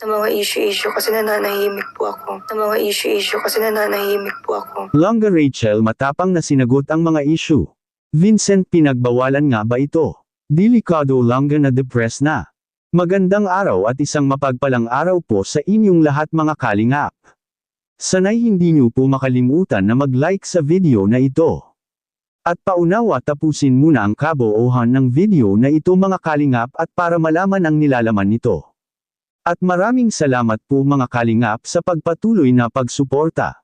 ng mga issue-issue kasi nananahimik po ako. Ng mga issue-issue kasi nananahimik po ako. Langga Rachel matapang na sinagot ang mga issue. Vincent pinagbawalan nga ba ito? Delikado langga na depressed na. Magandang araw at isang mapagpalang araw po sa inyong lahat mga kalingap. Sanay hindi niyo po makalimutan na mag-like sa video na ito. At paunawa tapusin muna ang kaboohan ng video na ito mga kalingap at para malaman ang nilalaman nito. At maraming salamat po mga kalingap sa pagpatuloy na pagsuporta.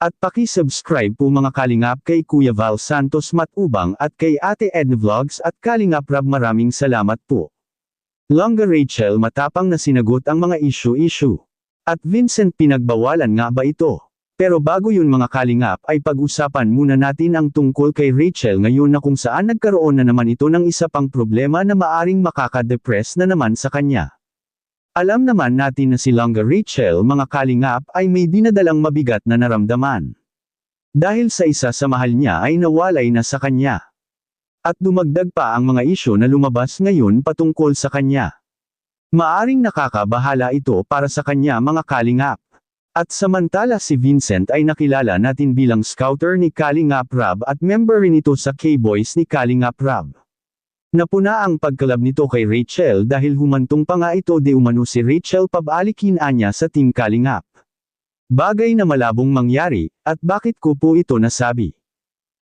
At paki-subscribe po mga kalingap kay Kuya Val Santos Matubang at kay Ate Ed Vlogs at Kalingap Rab maraming salamat po. Langga Rachel matapang na sinagot ang mga issue-issue. At Vincent pinagbawalan nga ba ito? Pero bago yun mga kalingap ay pag-usapan muna natin ang tungkol kay Rachel ngayon na kung saan nagkaroon na naman ito ng isa pang problema na maaring makaka-depress na naman sa kanya. Alam naman natin na si Langga Rachel mga kalingap ay may dinadalang mabigat na naramdaman. Dahil sa isa sa mahal niya ay nawalay na sa kanya. At dumagdag pa ang mga isyo na lumabas ngayon patungkol sa kanya. Maaring nakakabahala ito para sa kanya mga kalingap. At samantala si Vincent ay nakilala natin bilang scouter ni Kalingap Rab at member rin ito sa K-Boys ni Kalingap Rab. Napuna ang pagkalab nito kay Rachel dahil humantong pa nga ito de umano si Rachel pabalikin anya sa Team Kalingap. Bagay na malabong mangyari, at bakit ko po ito nasabi?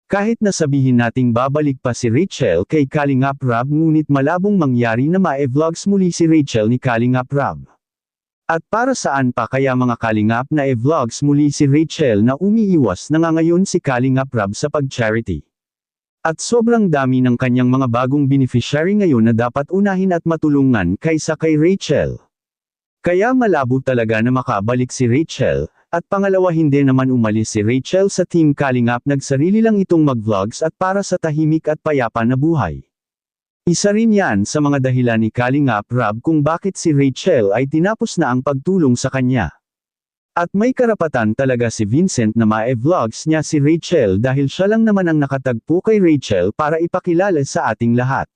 Kahit nasabihin nating babalik pa si Rachel kay Kalingap Rab ngunit malabong mangyari na ma-vlogs muli si Rachel ni Kalingap Rab. At para saan pa kaya mga Kalingap na e-vlogs muli si Rachel na umiiwas na nga ngayon si Kalingap Rab sa pag-charity. At sobrang dami ng kanyang mga bagong beneficiary ngayon na dapat unahin at matulungan kaysa kay Rachel. Kaya malabo talaga na makabalik si Rachel, at pangalawa hindi naman umalis si Rachel sa Team Kalingap nagsarili lang itong mag-vlogs at para sa tahimik at payapa na buhay. Isa rin yan sa mga dahilan ni Kalingap Rab kung bakit si Rachel ay tinapos na ang pagtulong sa kanya. At may karapatan talaga si Vincent na ma-vlogs niya si Rachel dahil siya lang naman ang nakatagpo kay Rachel para ipakilala sa ating lahat.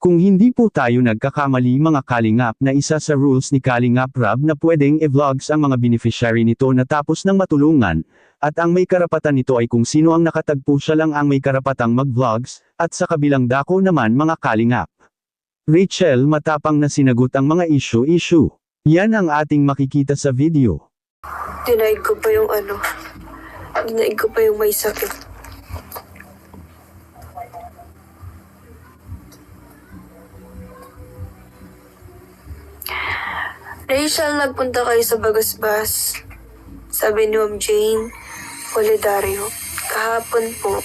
Kung hindi po tayo nagkakamali mga Kalingap na isa sa rules ni Kalingap Rab na pwedeng e-vlogs ang mga beneficiary nito na tapos ng matulungan, at ang may karapatan nito ay kung sino ang nakatagpo siya lang ang may karapatang mag-vlogs, at sa kabilang dako naman mga Kalingap. Rachel matapang na sinagot ang mga issue-issue. Yan ang ating makikita sa video. Dinaig ko pa yung ano. Dinaig ko pa yung may sakit. Rachel, nagpunta kayo sa Bagasbas. Sabi ni Ma'am Jane, Solidario. Kahapon po.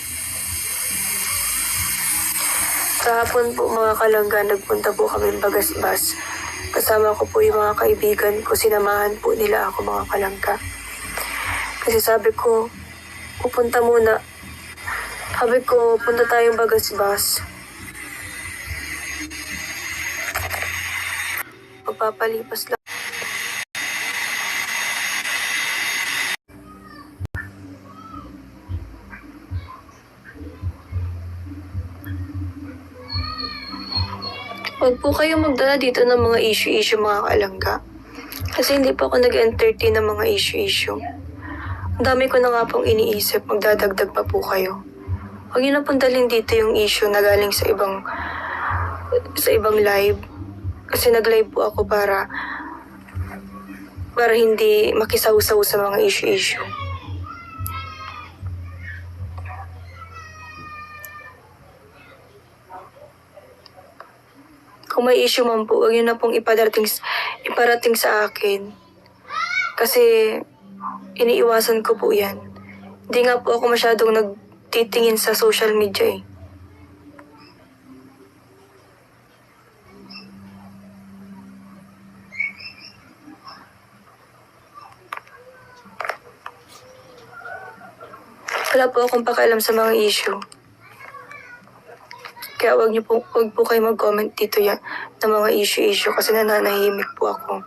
Kahapon po mga kalangga, nagpunta po kami Bagasbas. Kasama ko po yung mga kaibigan ko, sinamahan po nila ako mga kalangga. Kasi sabi ko, pupunta muna. Sabi ko, punta tayong Bagasbas. Magpapalipas lang. Huwag po kayo magdala dito ng mga issue-issue mga kalangga. Kasi hindi po ako nag-entertain ng mga issue-issue. Dami ko na nga pong iniisip, magdadagdag pa po kayo. Huwag niyo na pong dalhin dito yung issue na galing sa ibang sa ibang live. Kasi nag-live po ako para para hindi makisaw-saw sa mga issue-issue. Kung may issue man po, huwag na pong iparating, iparating sa akin. Kasi iniiwasan ko po yan. Hindi nga po ako masyadong nagtitingin sa social media eh. Wala po akong pakialam sa mga issue. Kaya wag niyo po, wag po kayo mag-comment dito yan ng mga issue-issue kasi nananahimik po ako.